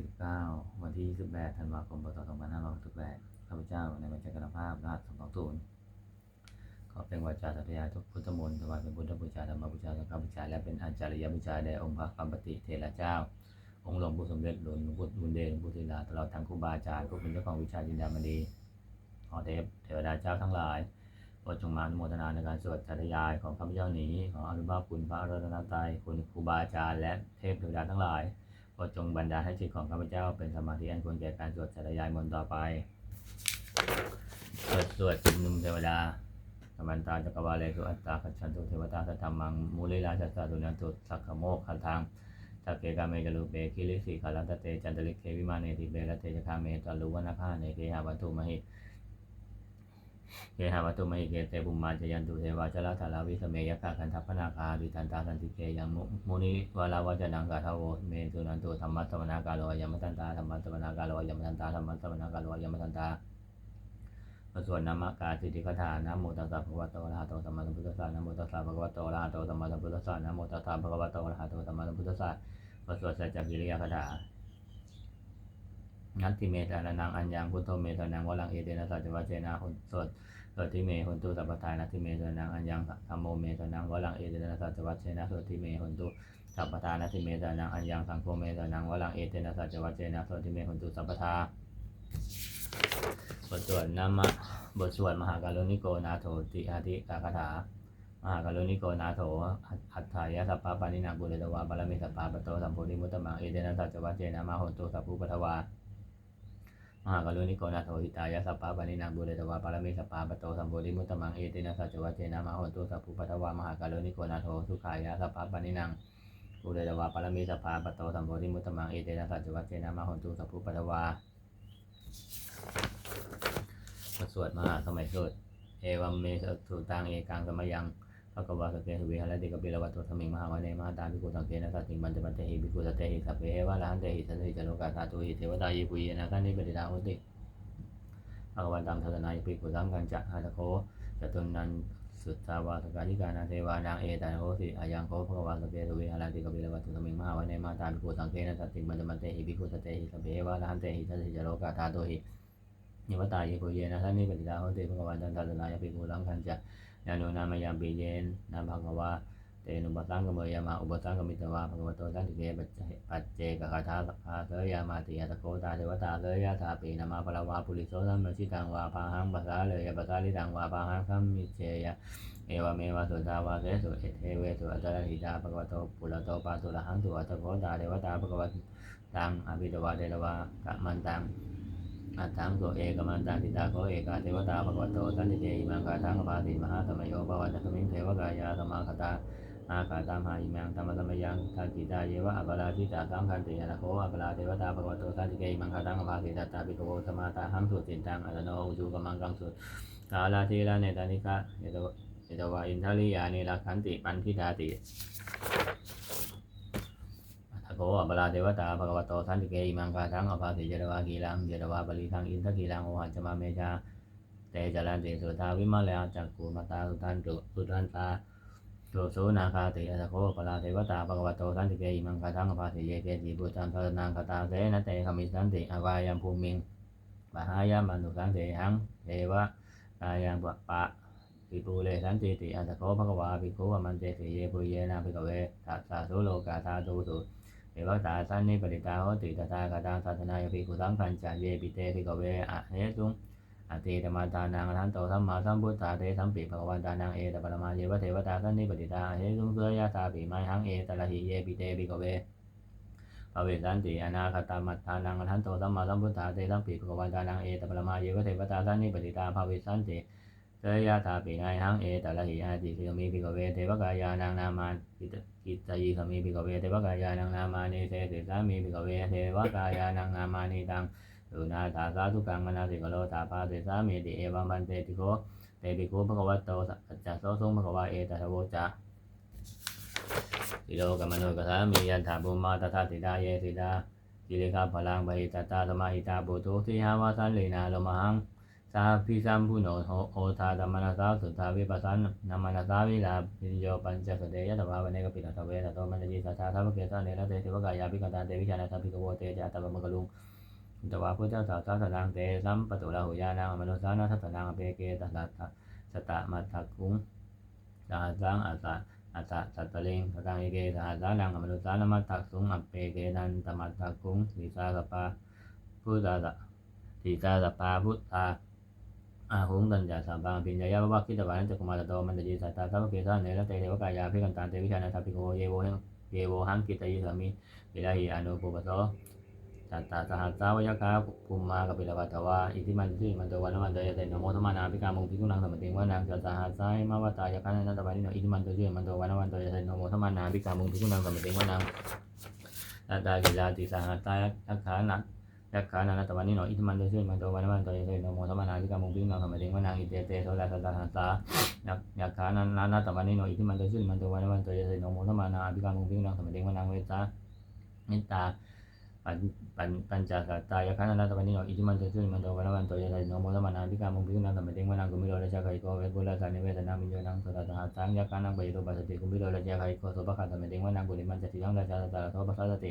49 วันที่ 28 ธันวาคม พศ 2568ข้าพเจ้า ในบัญชีกรภาพรหัส220ขอเป็นวาจาสัตยาทุกพุทธมนต์ถวายเป็นพุทธบูชาธรรมบูชาสังฆบูชา และเป็นอาจาริยบูชาแด่องค์พระปัมปติเทระเจ้า องค์หลวงปู่สมเด็จหลวงปู่บุญเดชหลวงปู่ศิลาตลอดทั้งครูบาอาจารย์ผู้เป็นเจ้าของวิชาจินดามณีขอเทพเทวดาเจ้าทั้งหลายโปรดจงมาอนุโมทนาในการสวดสัตยายของข้าพเจ้านี้ขออนุภาพคุณพระรัตนตรัยคุณครูบาอาจารย์และเทพเทวดาทั้งหลาย โปรดจงบันดาลให้จิตของข้าพเจ้าเป็นสมาธิอันควรแก่การสวดสัตยายมนต์ต่อไป สวดสวดชุมนุมเทวดาสมันตาจักรวาเลสุอัตตาขัจฉันตุเทวตาสัทธรรมังมูลิลาจัสสะตุนันตุสักขโมกขันธังสักเกกาเมจลูเปคิริสิขาลันตเตจันตลิกเควิมาเนติเบละเตจคาเมตลุวนาคาเนเกหาวัตถุมหิ เกหาวัตุมหิเกเตบุมมาจยันตุเทวาชลาธาราวิสเมยกะคันทัพนาคาดิทันตาสันติเกยังมุมุนิวาลาวาจนังกาทาวเมตุนันตุธรรมัสสวนากาโลยมทันตาธรรมัสสวนากาโลยมทันตาธรรมัสสวนากาโลยมทันตาพระส่วนนามกาสิทธิคาถานะโมตัสสะภะคะวะโตอะระหะโตสัมมาสัมพุทธัสสะนะโมตัสสะภะคะวะโตอะระหะโตสัมมาสัมพุทธัสสะนะโมตัสสะภะคะวะโตอะระหะโตสัมมาสัมพุทธัสสะพระสวดสัจจกิริยาคาถา นัตติเมตานังอัญญังพุทโธเมตานังวลังเอเตนะสัจวัจเจนะหุนสดสดทิเมหุนตุสัพพทานัตติเมตานังอัญญังธรรมโมเมตานังวลังเอเตนะสัจวัจเจนะสดทิเมหุนตุสัพพทานัตติเมตานังอัญญังสังโฆเมตานังวลังเอเตนะสัจวัจเจนะสดทิเมหุนตุสัพพทาบทสวดนามะบทสวดมหาการุณิโกนาโถติอาทิกาคาถามหาการุณิโกนาโถอัฏฐายะสัพพะปานินาบุเรตวาบาลมิสัพพะปโตสัมโพธิมุตตมังเอเดนะสัจวัจเจนะมาโหนตุสัพพุปทวา มหาการุณิโกนาโถหิตายะสัพพะปานินาบุเรตวาบาลมิสัพพะปะโตสัมโพธิมุตตมังเอเดนะสัจวัจเจนะมาโหนตุสัพพุปทวามหาการุณิโกนาโถสุขายะสัพพะปานินังบุเรตวาบาลมิสัพพะปะโตสัมโพธิมุตตมังเอเดนะสัจวัจเจนะมาโหนตุสัพพุปทวาสวดมหาสมัยสุดเอวัมเมสุตังเอกังสมยัง พระกวาสเกสุวิหารติกปิลวัตถุสมิงมหาวันเนมหาตาภิกขุสังเกนะสัตติมันจะปันเตหิภิกขุสเตหิสัพเพวะละหันเตหิสันติจโลกาธาตุหิเทวตายิปุยนะกันนิปติดาหุติภะวันตังทัศนายภิกขุสังกัญจะหะตะโคจตุนันสุทธาวาสกาธิกานาเทวานางเอตานโหสิอายังโคพระกวาสเกสุวิหารติกปิลวัตถุสมิงมหาวันเนมหาตาภิกขุสังเกนะสัตติมันจะปันเตหิภิกขุสเตหิสัพเพวะละหันเตหิสันติจโลกาธาตุหิเทวตายิปุยนะกันนิปติดาหุติภะวันตังทัศนายภิกขุสังกัญจะ ยานุนามยามปีเยนนามภควาเตนุปสังกเมยามาอุปสังกมิตวาภควโตสันติเกปัจเจปัจเจกคาถาคาเตยามาติยตะโกตาเทวตาเลยยาตาปีนามาภลวาปุริโสสัมมชิตังวาปาหังภาษาเลยยาภาษาลิตังวาปาหังสัมมิเจยะเอวเมวะสุทาวาเสสุเอเทเวสุอัตตะหิตาภควโตปุระโตปาสุระหังตุอัตโกตาเทวตาภควตังอภิตวาเทวากะมันตัง อัตถังโสเอกมันตังทิตาโกเอกาเทวตาภควโตสันติเจอิมังคาทังปาติมหาสมโยภวัตสมิงเทวกายาสมาคตาอาคาตามหาอิมังธรรมสมยังทันติตาเยวะอัปราชิตาสังคันติยานะโคอัปราเทวตาภควโตสันติเจอิมังคาทังปาติตัตาปิโกสมาตาหังสุตินตังอัตโนอุจูกมังกังสุกาลาทีลาเนตานิกะเอตวะเอตวะอินทริยานิรักขันติปันทิดาติ โกอัปราเทวตาภควโตสันติเกอิมังคาทังอภาสิเจรวากีรังเจรวาบริทังอินทกีรังโอหัจมาเมชาเตจรันติสุทาวิมาลยาจักกูมาตาสุทันตุสุทันตาสุสุนาคาติอัตโกอัปราเทวตาภควโตสันติเกอิมังคาทังอภาสิเยเกจิบุตังทรนังคาตาเสนเตขมิสันติอวายัมภูมิงปะหายามันุสังเตหังเทวะกายังปะปะปิปูเลสันติติอัตโคภควาปิโควมันเตสิเยปุเยนะภิกเวทัสสะสุโลกาธาตุสุ เอวตาสันนิปติตาโหติตถาคตังสัตนายภิกุสังคัญจาเยปิเตภิกเวอะเหตุงอติธรรมาทานังอรันโตสัมมาสัมพุทธาเตสัมปิภควันตานังเอตปรมาเยวะเทวตาสันนิปติตาเหตุงเสยยะตาปิไมหังเอตระหิเยปิเตภิกเวภเวสันติอนาคตามัตทานังอรันโตสัมมาสัมพุทธาเตสัมปิภควันตานังเอตปรมาเยวะเทวตาสันนิปติตาภเวสันติ ยยะถาปิไงหังเอตระหิอาติสิกมีภิกขเวเทวกายานังนามากิตกิตยิขมีภิกขเวเทวกายานังนามานิเสติสามีภิกขเวเทวกายานังนามานิตังสุนาถาสาธุกังมนาสิกโลถาปาเตสามีติเอวัมปันเตติโกเตปิโกภควตโตสัจจะโสทรงภควาเอตตะโวจะสิโลกมโนกสามียันถาบุมาตถาติดาเยติดาจิริกาพลังบหิตตาสมาหิตาบุตุทิหาวาสันลีนาโลมหัง สตาพิสัมพุโนโหโอทาธรรมนาสสาสุทาวิปัสสนนามนาสสาวิลาปิโยปัญจสเตยะตวาวันเนกปิตตะเวตโตมันจีสัชาทัพเกสะเนรเตเทวกายาภิกันตาเตวิชานาทัพพิกวเตจาตะมะกลุงตวาพุทธสาวสาสนังเตสัมปตุลาหุยานังอมนุสานาทัสนังอเปเกตัสสะสตะมัทธกุงสาสังอาสะอาสะสัตตเลงสตังเอเกสาสานังอมนุสานามัทธสุงอเปเกนันตมัทธกุงวิสาสปาพุทธะทีสาสปาพุทธา อาหุงตัญญาสามบางปิญญายะวะคิตวานันจกุมารโตมันตจีสัตตาสัพเพสะเนรเตเทวกายาภิกันตาเตวิชานาทัพิโกเยโวหังเยโวหังกิตยิสามิปิลาหิอนุปุปโสสัตตาสหัสสาวยะคาภูมมากับปิลวัตวาอิทิมันติมันโตวันมันโตยเตนโมธรรมนาภิกามุงภิกุนังสมติวานังสัตตาหัสสายมาวตายะคานันตวานิโนอิทิมันโตชื่อมันโตวันมันโตยเตนโมธรรมนาภิกามุงภิกุนังสมติวานังสัตตากิลาติสหัสสายะคานัก ยักขานานาตวันนี้หนออิทมันโดชื่อมันโตวันวันโตยเตโนโมธรรมานาภิกามุงภิกุนังสมติวานังอิเตเตโสดาสัตตาหัสสายักยักขานานาตวันนี้โนออิทมันโตชื่อมันโตวันวันโตเยเสนโมธมานาอภิกามุงพิงนังสมเด็จวนังเวตานิตาปัญปัญปัญจสัตตายักขานันนาตวันนี้โนออิทมันโตชื่อมันโตวันวันโตเยเสนโมธมานาอภิกามุงพิงนังสมเด็จวนังกุมิโรราชาไคโกเวกุลาสานิเวทนามิโยนังสตตาสังยักขานังเบโตปัสติกุมิโรราชาไคโกโสภคันสมเด็จวนังกุลิมันจติยังราชาตาโสภคัสติอันตาปานังอธิปติ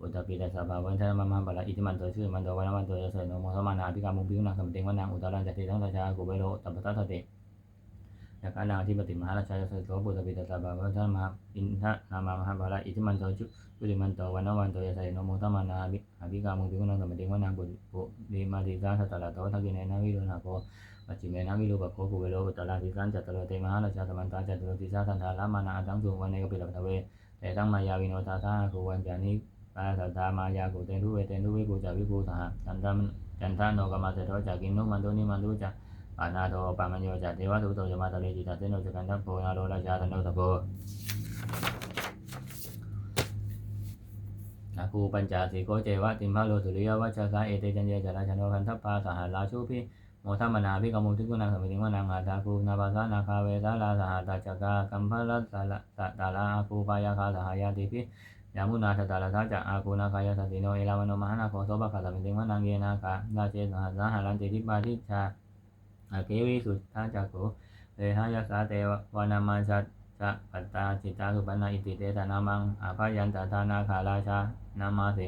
รมุงพิงนังสมเด็จวนังทักกินันจติยังราชาวิรูโอตตัปปัสสะสติกุมพันธนาธิปติมหาราชายสัยโสพุทธปิตาสาบาวันชนะมัมาวราอิทิมันตุชื่อมันโตวันวันโตยะสัยโนโมสมานาภิกามุพิวนังปฏิมันตติสังราชาวิรูปโกปัสสะสตินาคานาธิปติมหาราชายสัยโสพุทธปิตาสาบาวันนาวราอิทิมันตุชื่อมันโตตยะสัยโนโมานาภิกามุงพิงนังสติวนังอุตตรังจติสังราชากุเบโรตัปปัสสะสติยาคานาธิปติมหาราชายสัยโสพุทธปิตสาบาวันชนะมหาอินทะนามามหาวราอิทิมันตุชื่อกุลิมันโตวันวันโตยะไสนโมตัมมานาภิอภิกามุภิกุณังสมติวนางบุปุดีมาติสาสัตตะโตทักกิเนนะวิโรนาโกปัจจิเมนะวิโรปโคกุเวโรปุตตะลาติสันจัตตะโลเตมหาราชาสมันตาจัตตะโลติสาสันทาลามานาอังสุวันเนกปิลปตะเวแต่ตั้งมายาวิโนตาสาคุวันจานิ ปาสัตตามายากุเตนุเวเตนุวิกุจาวิกุสหจันทามจันทานโนกมาเสโทจากินนุมันโตนิมันตุจาปานาโตปามัญโยจาเทวะทุโตยมาตะเลจิตาเตโนจักันทัพโพนาโรราชาตโนตะโพอาคูปัญจสีโกเจวะติมพะโลสุริยวัชสาเอเตจันเยจราชโนคันทัปปาสหัลาชูพิโมทัมนาภิกมุทิกุนังสมิติวนังอาตาคูนาภาสานาคาเวสาลาสหัตจักากัมภลัสสะละสะตาลาอาคูปายาคาสหายาติพิ ยามุนาสตาลาสาจะอาคูนาคายาสติโนเอลามโนมหานาโคโสภะคาสมิติวนังเยนาคาราเจสหัสหารันติทิปาทิชาอาเกวิสุทธาจักโกเรหายาสาเตวานามาชัตจะปัตตาจิตาสุปันนาอิติเตตานามังอาภายันตาธานาคาราชานามาเส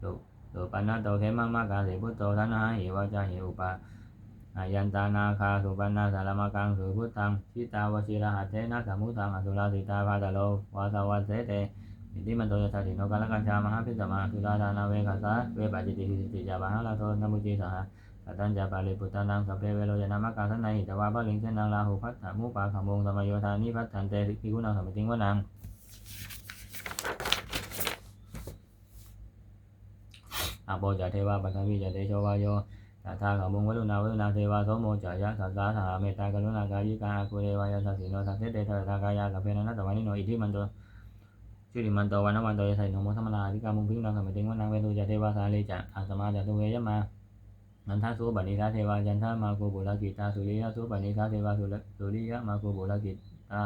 สุสุปันนาโตเขมังมากาเสพุทโตธนาหิวาจาหิอุปาอายันตานาคาสุปันนาสารมากังสุพุทธังชิตาวชิระหัตเทนะสมุทังอสุราสิตาภาตโลวาสวัสเสเต อิติมันโตยะสัสิโนกาลกัญชามหาพิสมาสุราธานาเวคัสสะเวปัจจิติหิติจาบาหะลาโทนมุจิสหะปัตัญจะปาลิปุตตานังสัพเพเวโรยนามะกาสนในหิตวาปะลิงเชนังลาหูพัฒนามุปาขมงสมโยธานิพัฒนเตพิกุนังสมติงวนังอาโปจะเทวาปัทวิจะเตโชวาโยตถาขมุงวลุนาวลุนาเทวาโสโมจะยะสัสสาสหเมตตากรุณากายิกาคุเรวายาสัสสิโนสัสเสเตเทตากายาสัพเพนันตวานิโนอิทิมันโต ชุติมันโตวันนวันโตยะไสโนโมธรรมนาธิกามุงพิกุนังสมัยติงวนังเวทุจะเทวาสาลีจะอาสมาจะตุเวยมานันทาสุบันิทาเทวาจันทามาโกบุลกิตาสุริยสุบันิทาเทวาสุสุริยมาโกบุลกิตา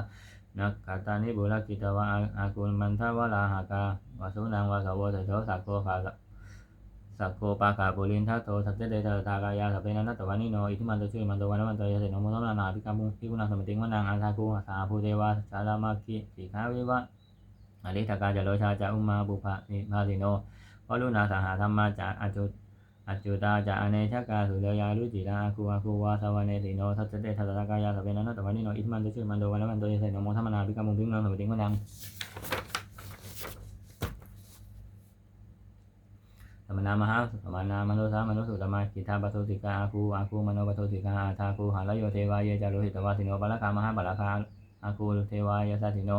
นักกาตานิบุลกิตวะอากุลมันทาวลาหากาวาสุนังวาสาวเถโสสักโกภาสักโกปากาปุลินทัตโตสัจเตเตตากายาสัพเพนันตวานิโนอิทิมันตชื่อมันตวันวันตยเสนโมทนานาภิกามุพิกุณาสมติงวนังอันทาคูสาภูเทวาสารามาคิสิขาวิวะ อริทกาจโลชาจาอุมาบุภานิพาสิโนวลุนาสหธรรมาจาอจุอัจจุตาจะอเนชกาสุเลยาลุจิราคูอาคูวาสวเนติโนทัตเตทัตตะกายาสเปนันตวันนิโนอิทมันตุชื่อมันโดวันวันโตยเสนโมธรรมนาภิกามุงพิมนังสมติงวนังสมนามหาสมนามโนสามนุสุตมากิทาปโทติกาอาคูอาคูมโนปโทติกาอาทาคูหาลโยเทวายเจารุหิตวาสิโนปะละกามหาปะละคาอาคูเทวายสัติโน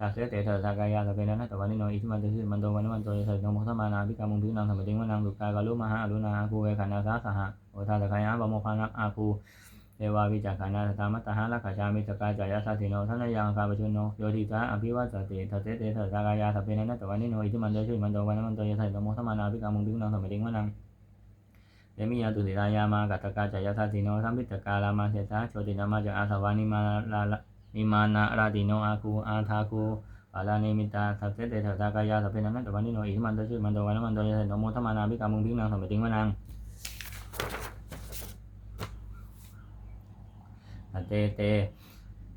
ตัสเสเตเถระกายาสเปนันตวันนิโนอิทิมันตุชื่อมันโดวันวันโตยเสนโมธรรมานาภิกามุงพิมนังสมติงวนังดุกากาลุมหาอรุณาอาคูเวขันนาสาสหะโอทาตะคายาบโมคานักอาคูเทวาวิจักขานาสตามัตตาหาลักขชามิสกาจายาสาธิโนท่านยังคาปชุนโนโยติสาอภิวัสสติทัตเตเตถะสากายาสเพนันตวันนิโนอิทิมันโดยชื่อมันโดวันมันโดยสัยตโมธรรมานาภิกามุงภิกนังสมัยดิงวนังเดมิยาตุติตายามากัตตกาจายาสาธิโนสัมพิตกาลามาเสสาโชตินามาจาอาสวานิมาลา นิมานาราติโนอาคูอาทาคูอาลานิมิตาสัพเพเตถะสากายาสัพเพนันตวันนิโนอิทิมันโดยชื่อมันโดวันมันโดยสัยตโมธรรมานาภิกามุงภิกนังสมัยดิงวนังอเตเต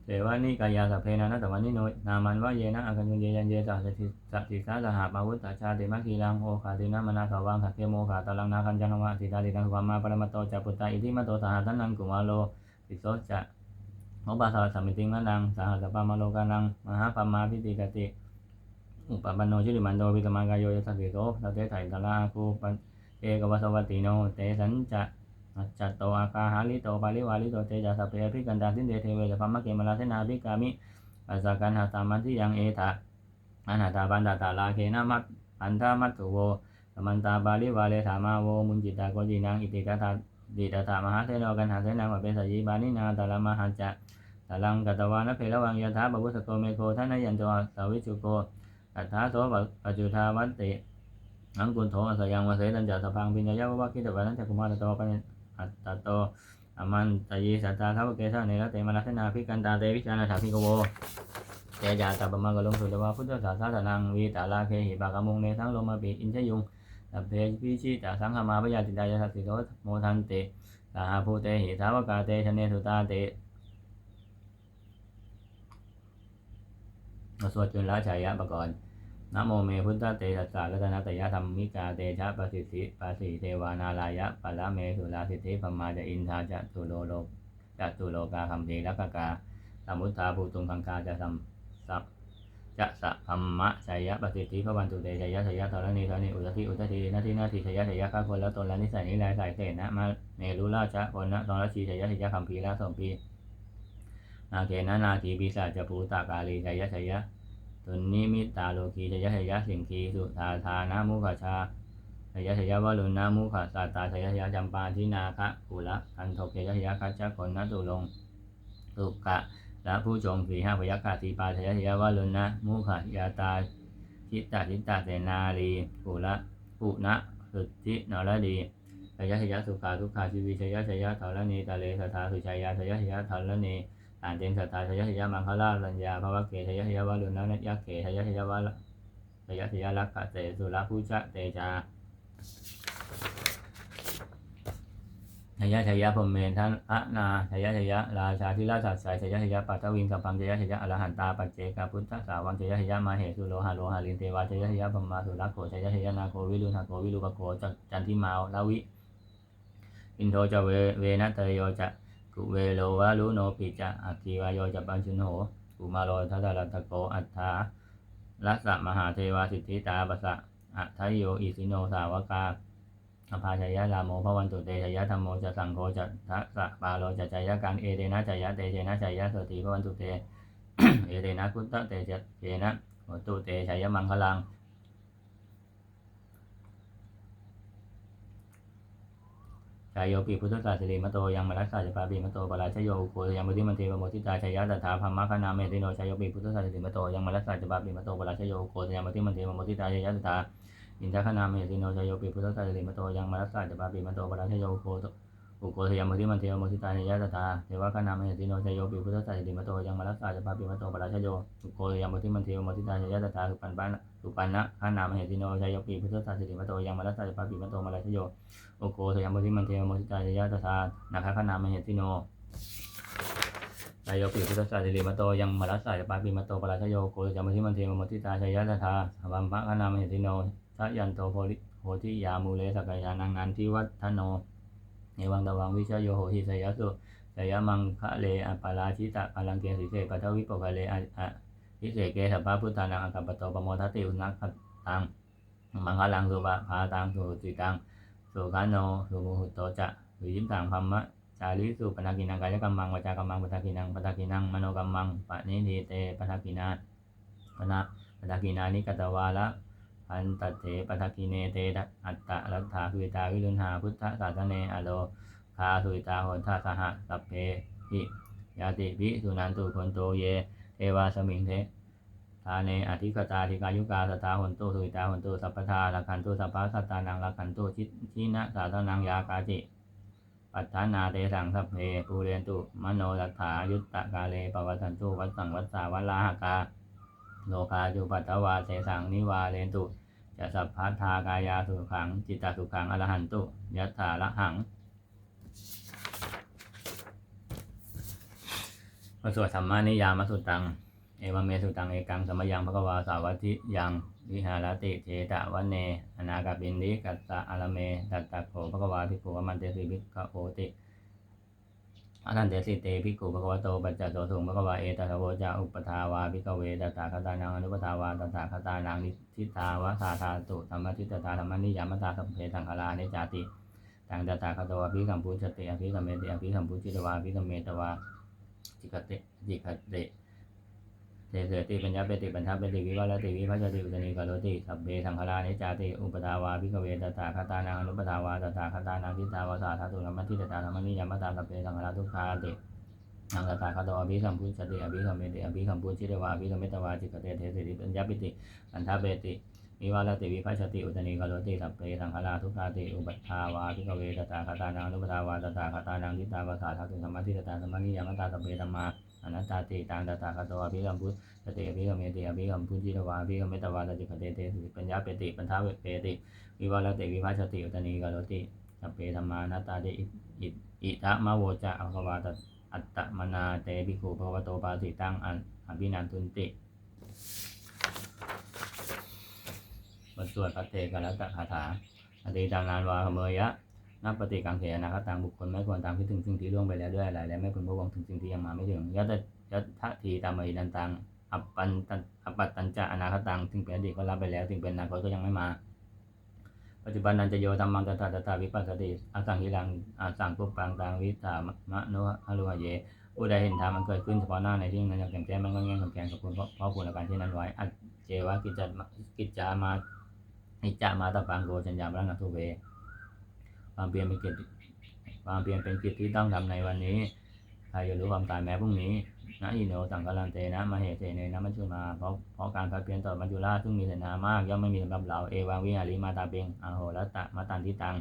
เตวานิกายาสัพเพนะนัตตวันนิโนนามันวะเยนะอาคัญญเยยันเยสัสสิสัสสิสาสหปาวุตตาชาติมัคคีลังโอขาตินะมนาสวังสักเคโมขาตลังนาคันจันวะติตาติตังสุวามาปรมัตโตจัปุตตาอิทิมัตโตสหัสนังกุมาโลติโสจะ โอปาสาสมิติงนังสหัสปามโลกานังมหาปัมมาพิติกติอุปปันโนชิริมันโดวิตมังกายโยยัสสิโตสัตเตไถตละคูปันเอกวัสวัตติโนเตสัญจะจัตโตอาคาหาลิโตปาลิวาลิโตเตจัสสเปพิกันดาสินเดเทเวจะพัมมะเกมลาเสนาภิกามิปัสสกันหาตามันที่ยังเอถาอนาตาบันดาตาลาเคนะมัตอันทามัตถุโวสมันตาบาลิวาเลธามาโวมุนจิตาโกจีนังอิติกาธา ดิตถามหาเทโนกันหาเทนังมาเป็นสยิบานินาตาลามหัจจะตาลังกัตวานะเพลวังยถาบวุสโกเมโคท่านยันโตสาวิจุโกกัตถาโสปัจจุทาวัตติอังกุนโทอสยังวเสดันจัสพังปิญญายาวะคิตวะนันจกุมารโตปัญอัตตโตอมันตยีสัตตาทัพเกสาเนรเตมรัสนาภิกันตาเตวิชานาถาภิกโวเจยาตาปมังกลงสุตวาพุทธศาสนานังวีตาลาเคหิปากมุงเนสังโลมาปิอินชยุง สัพเพพิชิตาสังฆมาปยาติตายาสัสสิโตโมทันเตสาหาภูเตหิทาวกาเตชเนสุตาเตสวดจุละชายะปกรณ์นะโมเมพุทธเตสัสสะรัตนตยธรรมิกาเตชะปสิทธิปสิเทวานาลายะปัลละเมสุลาสิทธิปมาจะอินทาจะตุโลโลจะตุโลกาคัมภีรักกาสมุทธาภูตุงคังคาจะสัมสัพ จะสะพัมมะชัยยะปสิทิพระวันตุเตชัยยะชัยยะธรณีธรณีอุตติอุตตินาทีนาทีชัยยะชัยยะข้าคนแล้วตนและนิสัยนิรายสายเศษนะมาเนรุราชะคนนะตอนละชีชัยยะชัยยะคัมภีระสมปีนาเกนะนาทีปีศาจจะภูตากาลีชัยยะชัยยะตุนนิมิตาโลกีชัยยะชัยยะสิงคีสุธาธานามุขชาชัยยะชัยยะวลุณนามุขสัตตาชัยยะชัยยะจำปาทินาคะกุละอันทกชัยยะชัยยะคัจจคนนตุลงสุกะ และผู้ชงสี่ห้าพยัคฆาตีปาชยชยวลุณนะมุขยาตาชิตตาชิตตาเสนาลีกุละปุณะสุทธินรดีชยชยสุขาทุกขาชีวิชยชยทารณีตะเลสถาสุชยาชยชยทารณีอ่านเต็มสัตตาชยชยมังคลาลัญญาภวะเกชยชยวาลุณนะยักเกชยชยวาชยชยลักขะเตสุรภูชะเตจา ชยะชยะพรมเมนทันอะนาชยะชยะราชาธิราชสัตสัยชยชยปัตตวิงสัมพังชยะชยะอรหันตาปัจเจกพุทธสาวังชยะชยะมาเหสุโลหะโลหะลินเทวาชยะชยพรหมาสุรักโขชยะชยะนาโควิรุณหโควิรุปโขจันทิมาลาวิ อินโทจะเวเวนะเตโยจะกุเวโลวะลุโนปิจะอัคคีวายโยจะปัญชุนโนกุมาโลทัตตะรัตโกอัฏฐาลัสสะมหาเทวาสิทธิตาปะสะอัทยโยอิสิโนสาวกา อภาชยยะลาโมพระวันตุเตชยะธรรมโมจะสังโฆจะทัสะปาโลจะจยะกังเอเตนะจยะเตเชนะจยะสติพระวันตุเตเอเตนะคุตตะเตเจเจนะโหตุเตชยะมังคลังชายโยปีพุทธศาสริมโตยังมรัสสาจะปาปีมโตปราชโยโคยังมุติมันเทวโมทิตาชยะตถาพัมมะคณาเมติโนชายโยปีพุทธศาสริมโตยังมรัสสาจะปาปีมโตปราชโยโคยังมุติมันเทวโมทิตาชยะตถา อินทคณาเมติโนชายโยปีพุทธศาสริมโตยังมรัสสาจะปาปีมโตปราชโยโคอุโคยังมุติมันเทวโมทิตาชยตถาเทวคณาเมติโนชายโยปีพุทธศาสริมโตยังมรัสสาจะปาปีมโตปราชโยอุโคยังมุติมันเทวโมทิตาชยตถาสุปันปานสุปันนะคณามเหติโนชายโยปีพุทธศาสริมโตยังมรัสสาจะปาปีมโตปราชโยโอโกสยามพิมันเทวมุทิตานิยะตถานาคขนามเหติโนนายกปิพุทธศาสริมโตยังมรัสสายปาปิมโตปราชโยโกสยามพิมันเทวมทิตายะตถาวัมภะขนามเหติโน ทะยันโตโพลิโหติยามูเลสกายานังนันทิวัฒโนเนวังตวังวิชโยโหหิสยสุสยมังคะเลอปาราชิตะปาลังเกสิเสปัทวิปกะเลอะวิเศเกสัพพะพุทธานังอัคคปโตปโมทัตติอุนักตังมังคลังสุปะภาตังสุติตังสุขาโนสุโมหุโตจะวิยิมตังพัมมะจาริสุปนากินังกายกรรมังวจากรรมังปทากินังปทากินังมโนกรรมังปะนิทีเตปทากินาปนะปทากินานิกตวาละ อันตัดเถปทากิเนเตอัตตะรัตถาคือตาวิรุณหาพุทธศาสเนอโลคาสุวิตาโหนทัสหะสัพเพหิยาติภิสุนันตุคนโตเยเทวาสมิงเททาเนอธิกตาธิกายุกาสตาหนตุสุวิตาหนตุสัพพทาลักขันตุสัพพะสัตตานังลักขันตุชิชินะสาธนังยากาจิปัฏฐานาเตสังสัพเพปูเรนตุมโนรัฐายุตตะกาเลปวัตสันตุวัดสังวัสสาวัลลาหกา โลคาจุปัตวาเสสังนิวาเรนตุจะสัพพัทธากายาสุขัง จิตตสุขังอรหันตุยัตถาละหังมาสวดธรรมานิยามสุตัง เอวเมสุตังเอกังสมยังภะคะวาสาวัติยังวิหารติเทตะวันเน อนาคาปินดิกัสสะอารเมตัตตะโขภะคะวาภิกขุวมันเตสิภิกขโอติ อาทันเตสิเตภิกขุภะคะวะโตปัจจโตสุงภะคะวาเอตตะโวจาอุปทาวาภิกเวตถาคตานังอนุปทาวาตถาคตานังนิทิตาวะสาธาตุธรรมทิตตาธรรมนิยามตาสัพเพสังฆารานิจาติตังตถาคตวาภิกขัมพุชติอภิกัมเมติอภิกัมพุชิตวาภิกัมเมตวาจิกเตจิกเต เตเสติปัญญาเปติปัญชาเปติวิวัลติวิภัชติอุตนิกโรติสัพเพสังฆรานิจาติอุปทาวาภิกขเวตตาคตานังอนุปทาวาตตาคตานังทิตาวาสาธาตุนัมมัติตตาธรรมนิยามตาสัพเพสังฆราทุกขาตินังตถาคตอภิสัมพุชติอภิสัมเมติอภิสัมพุชิตวาอภิสัมเมตวาจิกเตเทเสติปัญญาปิติปัญชาเปติวิวัลติวิภัชติอุตนิกโรติสัพเพสังฆราทุกขาติอุปทาวาภิกขเวตตาคตานังอนุปทาวาตตาคตานังทิตาวาสาธาตุนัมมัติตตาธรรมนิยมตาสัพเพธรรมา อนัตตาติตังตถาคตอภิสัมพุสติอภิกรรมเมติอภิกรรมพุจิตวาอภิกรรมเมตวาตจิกเตเตสิปัญญาเปติปัญทาเปติวิวัลติวิภัชติอุตนีกาโรติสัพเพธรรมานาตตาเดอิอิอิทะมะโวจะอภวาตอัตตมนาเตภิกขุภวโตปาสิตังอันอภินันทุนติบทสวดพระเตกรัตตคาถาอดีตังนานวาเมยะ นับปฏิกังเถนะคตังบุคคลไม่ควรตามคิดถึงสิ่งที่ล่วงไปแล้วด้วยอะไรและไม่พึงพะวงถึงสิ่งที่ยังมาไม่ถึงยัตยัตถะทีตามอินันตังอัปปันตันอัปปัตตัญจะอนาคตังถึงเป็นอดีตก็รับไปแล้วถึงเป็นอนาคตก็ยังไม่มา ปัจจุบันนันจะโยธรรมังตถาตถาวิปัสสติอาสังหิรังอาสังปุปปังตังวิสามะโนฮารุหเยผู้ใดเห็นธรรมมันเกิดขึ้นเฉพาะหน้าในที่นั้นอย่างแจ่มแจ้งมันก็แง่งกับแกงกับคุณเพราะเพราะคุณอาการที่นั้นไว้อัจเจวะกิจจากิจจามานิจจามาตะปังโกจัญญามรังนัทุเว ความเปลี่ยนเป็นกิจความเปลี่ยนเป็นกิจที่ต้องทำในวันนี้ใครจะรู้ความตายแม้พรุ่งนี้นะอิโนสังกลันเตนะมาเหเตเนนะมัจจุมาเพราะเพราะการพัดเปลี่ยนต่อมัจจุราชซึ่งมีเสนามากย่อมไม่มีสำหรับเราเอวังวิหาริมาตาเบงอโหรัตตะมาตันทิตัง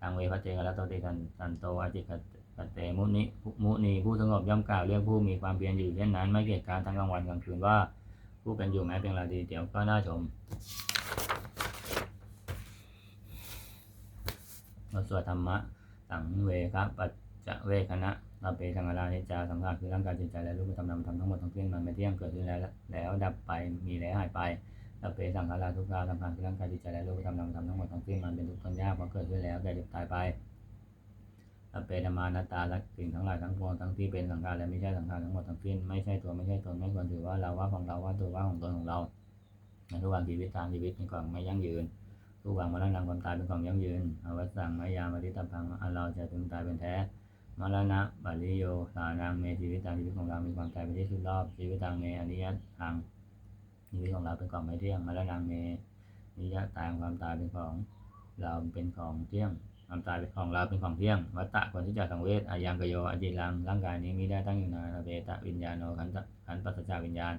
ตังเวพระเจกรัตโตติกันสันโตอาจิกตเตมุนิมุนีผู้สงบย่อมกล่าวเรียกผู้มีความเพียรอยู่เช่นนั้นไม่เกียจการทั้งกลางวันกลางคืนว่า ผู้เป็นอยู่แม้เพียงราดีเดี๋ยวก็น่าชม เราสวดธรรมะสังเวคะปัจจะเวคณะเราเปสังฆรานิจจาสังขารคือร่างกายจิตใจและรูปธรรมนามธรรมทั้งหมดทั้งสิ้นมันไม่เที่ยงเกิดขึ้นแล้วแล้วดับไปมีแล้วหายไปเราเปสังขาราทุกขาสังขารคือร่างกายจิตใจและรูปธรรมนามธรรมทั้งหมดทั้งสิ้นมันเป็นทุกข์ทนยากเพราะเกิดขึ้นแล้วแก่เจ็บตายไปเราเปธรรมานัตตาและสิ่งทั้งหลายทั้งปวงทั้งที่เป็นสังขารและไม่ใช่สังขารทั้งหมดทั้งสิ้นไม่ใช่ตัวไม่ใช่ตนไม่ควรถือว่าเราว่าของเราว่าตัวว่าของตนของเราในทุกวันชีวิตทางชีวิตเป็นของไม่ยั่งยืน ทุกวันมาแล้วนางความตายเป็นของยั่งยืนอวสังมายามาทิตพังอันเราจะถึงตายเป็นแท้มรณะบัลิโยสานังเมชีวิตทางชีวิตของเรา มีความตายเป็นที่สุดรอบชีวิตทางเมอนิยตทางชีวิตของเราเป็นของไม่เที่ยงมรณะเมนิยตตายความตายเป็นของเราเป็นของเที่ยงความตายเป็นของเราเป็นของเที่ยงวัตตะคนที่จะสังเวชอายังกโยอจิรังร่างกายนี้มีได้ตั้งอยู่นานเบตะวิญญาโนขันตขันปัสสจาวิญญาณ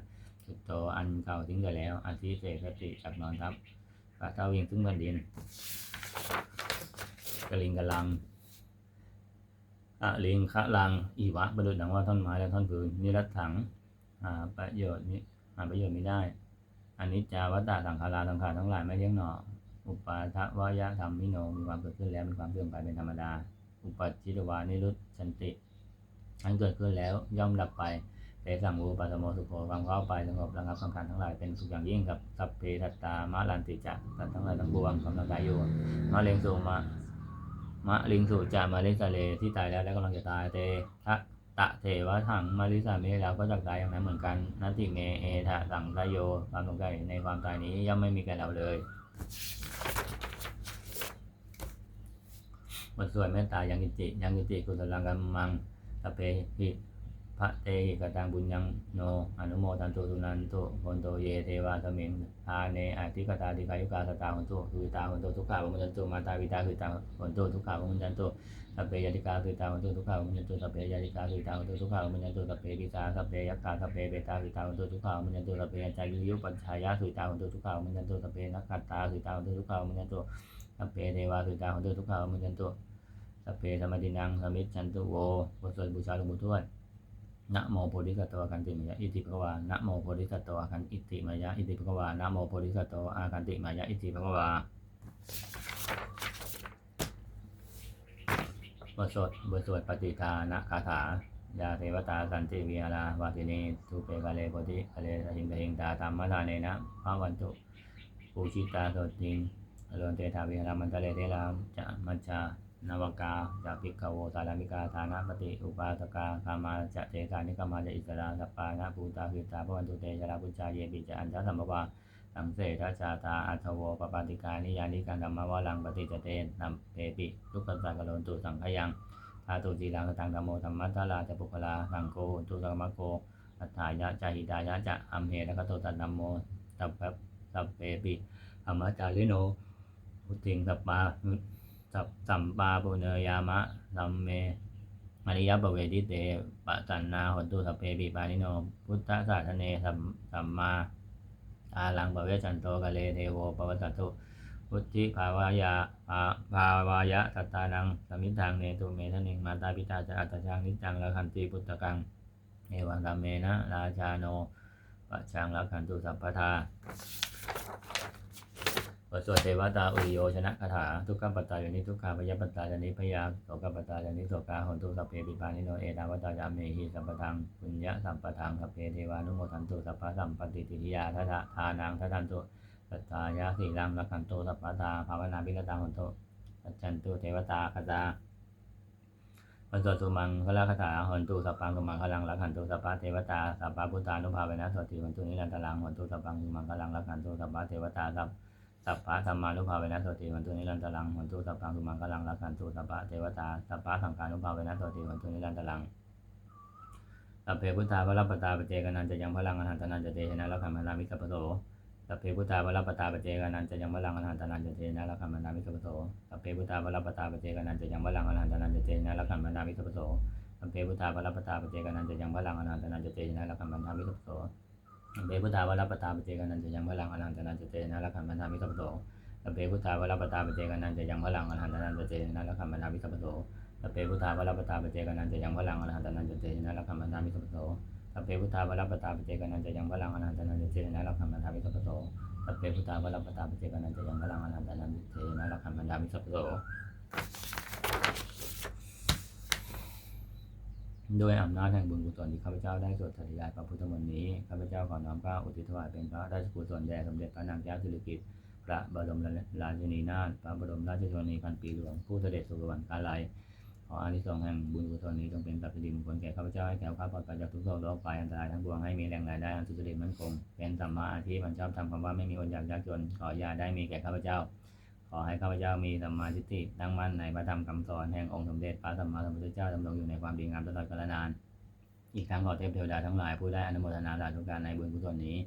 สุดโตอันเก่าทิ้งไปแล้วอาทิเสสติจับนอนทับ กาเท้าวิ่งซึ่งแผ่นดินกระลิงกระลังอะลิงคะลัง อีวะประดุจดังว่าท่อนไม้และท่อนฟืนนิรัตถังหาประโยชน์นี้หาประโยชน์ไม่ได้อันนี้จาวัตตะสังขาราสังขารทั้งหลายไม่เที่ยงหนอ อุปาทวายะธรรมมิโน มีความเกิดขึ้นแล้วมีความเสื่อมไปเป็นธรรมดา อุปัชิตวานิรุตชันติอันเกิดขึ้นแล้วย่อมดับไป สังมูปัสสโมสุโขความเข้าไปสงบระงับสังขารทั้งหลายเป็นสุขอย่างยิ่งกับสัพเพทัตตามะลันติจะสัตว์ทั้งหลายทั้งปวงกำลังตายอยู่มาเลงสูมามะลิงสุจามาลิสาเลที่ตายแล้วและกำลังจะตายเตทะตะเทวะถังมาลิสาเมแล้วก็จะตายอย่างนั้นเหมือนกันนัตติเมเอทะสังทโยความสงสัยในความตายนี้ย่อมไม่มีแก่เราเลยบทสวดเมตตายังกิจิยังกิจิกุศลังกัมมังตะเพหิ พระเตหิกตังบุญยังโนอนุโมทันตุสุนันตุคนโตเยเทวาสมิงทาเนอาทิกตาติกายุกาสตาคนโตุทุตาคนโตทุกขาวุญจันตุมาตาวิตาคือตาคนโตทุกขาวุญจันตุสัพเพยติกาคือตาคนโตทุกขาวุญจันตุสัพเพยติกาคือตาคนโตทุกขาวุญจันตุสัพเพปิตาสัพเพยักขาสัพเพเบตาคือตาคนโตทุกขาวุญจันตุสัพเพยัญจายุยุปัญชายะคือตาคนโตทุกขาวุญจันตุสัพเพนักขัตตาคือตาคนโตทุกขาวุญจันตุสัพเพเทวาคือตาคนโตทุกขาวุญจันตุสัพเพธรรมดินังสมิจฉันตุโวบทสวดบูชาหลวงปู่ทวด นะโมโพธิสัตวาคันติมายะอิติภควานะโมโพธิสัตวาคันอิติมายะอิติภควานะโมโพธิสัตวาคันติมายะอิติภควาบทสวดบทสวดปฏิทานะคาถายาเทวตาสันติวิหาราวาตินีทุเปกาเลโพธิกาเลสหิงกหิงตาธรรมทานเนนะภาวันตุปูชิตาโสติงอรวนเตถาวิหารามันตะเลเทรามจะมัจจา นวกาจะพิกขโวสารามิกาฐานะปฏิอุปาสกาคามาจะเจกานิกามาจะอิสราสปานะภูตาพิตาพวันตุเตชราพุชาเยปิจะอัญชสัมภวาสังเสทชชาตาอัทโวปปาติกานิยานิการธรรมวาลังปฏิจเตนนำเปปิทุกขสังกโลนตุสังขยังทาตุจีรังตังธรรมโมธรรมัตตาลาจะปุคลาสังโกตุสังมะโกอัฏฐายะจาหิตายะจะอัมเหระกะโตตันนัมโมสัพพะสัพเปปิธรรมจาริโนพุทธิงสัปปา สัพสัมปาปุเนยามะสัมเมอริยปเวทิเตปะสันนาหนตุสพเพปิปานิโน พุทธศาสเนสัมสัมมาอาลังปเวชันโตกะเลเทโวปวัสสตุพุทธิภาวายาภาวายะสัตตานังสมิทธังเนตุเมทนิงมาตาปิตาจะอัตชังนิจจังละคันติพุทธกังเอวังธรรมเมนะราชาโนปะชังละคันตุสัพพทา บทสวดเทวตาอุริโยชนะคาถาทุกขปัตตายานิทุกขาพยาปัตตายานิพยาโสกปัตตายานิโสกาหนตุสัพเพปิปานิโนเอตาวตายาเมหิสัมปทังปุญญะสัมปทังสัพเพเทวานุโมทันตุสัพพะสัมปติติทิยาทัทะทานังทัทันตุสัตตายาสีรังรักขันตุสัพพะทาภาวนาภิกตังหนตุสัจจันตุเทวตาคาตาบทสวดสุมังคลาคาถาหนตุสัพพังสุมังคลังรักขันตุสัพพะเทวตาสัพพะพุทธานุภาเวนะสวดติหนตุนิรันตรังหนตุสัพพังสุมังคลังรักขันตุสัพพะเทวตาสัพ สัพพะธรรมานุภาเวนะโสติวันตุนิรันตรังวันตุสัพพังสุมังกลังรักขันตุสัพพะเทวตาสัพพะสังฆานุภาเวนะโสติวันตุนิรันตรังสัพเพพุทธาพระปตาปเจกนันจะยังพลังอรหันตนันจะเตชนะรักขันมานามิสัพโสสัพเพพุทธาพระปตาปเจกนันจะยังพลังอรหันตนันจะเตชนะรักขันมานามิสัพโสสัพเพพุทธาพระปตาปเจกนันจะยังพลังอรหันตนันจะเตชนะรักขันมานามิสัพโสสัพเพพุทธาพระปตาปเจกนันจะยังพลังอรหันตนันจะเตชนะรักขันมานามิสัพโส เพพุทธาวรปตาปเจกนันจะยังพลังอรหันตนันจะเตนะรักขันมานามิสัพโสเพพุทธาวรปตาปเจกนันจะยังพลังอรหันตนันจะเจนะละคัมมนามิสัพโสเพพุทธาวรปตาปเจกนันจะยังพลังอรหันตนันจะเจนะละคัมมนามิสัพโสเพพุทธาวรปตาปเจกนันจะยังพลังอรหันตนันจะเจนะละคัมมนามิสัพโสเพพุทธาวรปตาปเจกนันจะยังพลังอรหันตนันจะเจนะละคัมมนามิสัพโส ด้วยอำนาจแห่งบุญกุศลที่ข้าพเจ้าได้สวดถวายพระพุทธมนต์นี้ข้าพเจ้าขอน้อมเกล้าอุทิศถวายเป็นพระราชกุศลแด่สมเด็จพระนางเจ้าสิริกิติ์พระบรมราชินีนาถพระบรมราชชนนีพันปีหลวงผู้เสด็จสู่สวรรคาลัยขออานิสงส์แห่งบุญกุศลนี้จงเป็นสัพพดิมงคลแก่ข้าพเจ้าให้แก้วข้าปลอดภัยจากทุกโศกโรคภัยอันตรายทั้งปวงให้มีแรงรายได้อันสุจริตมั่นคงเป็นสัมมาอาชีพมันชอบทำคำว่าไม่มีอดอยากยากจนขออย่าได้มีแก่ข้าพเจ้า ขอให้ข้าพเจ้ามีสัมมาทิฏฐิตั้งมั่นในพระธรรมคำสอนแห่งองค์สมเด็จพระสัมมาสัมพุทธเจ้าดำรงอยู่ในความดีงามตลอดกาลนาน อีกทั้งขอเทพเทวดาทั้งหลายผู้ได้อนุโมทนาสาธุการในบุญกุศลนี้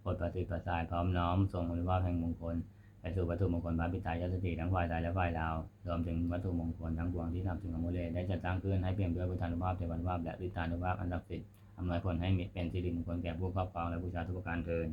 โปรดปฏิบัติสายพร้อมน้อมทรงอนุภาพแห่งมงคลไปสู่วัตถุมงคลพระปิตายสติทั้งฝ่ายไทยและฝ่ายลาวรวมถึงวัตถุมงคลทั้งปวงที่ทำถึงอมุเลได้จัดตั้งขึ้นให้เปี่ยมด้วยพุทธานุภาพเทวานุภาพและฤทธานุภาพอันศักดิ์สิทธิ์อำนวยผลให้มีเป็นสิริมงคลแก่ผู้ครอบครองและบูชาทุกประการเทิน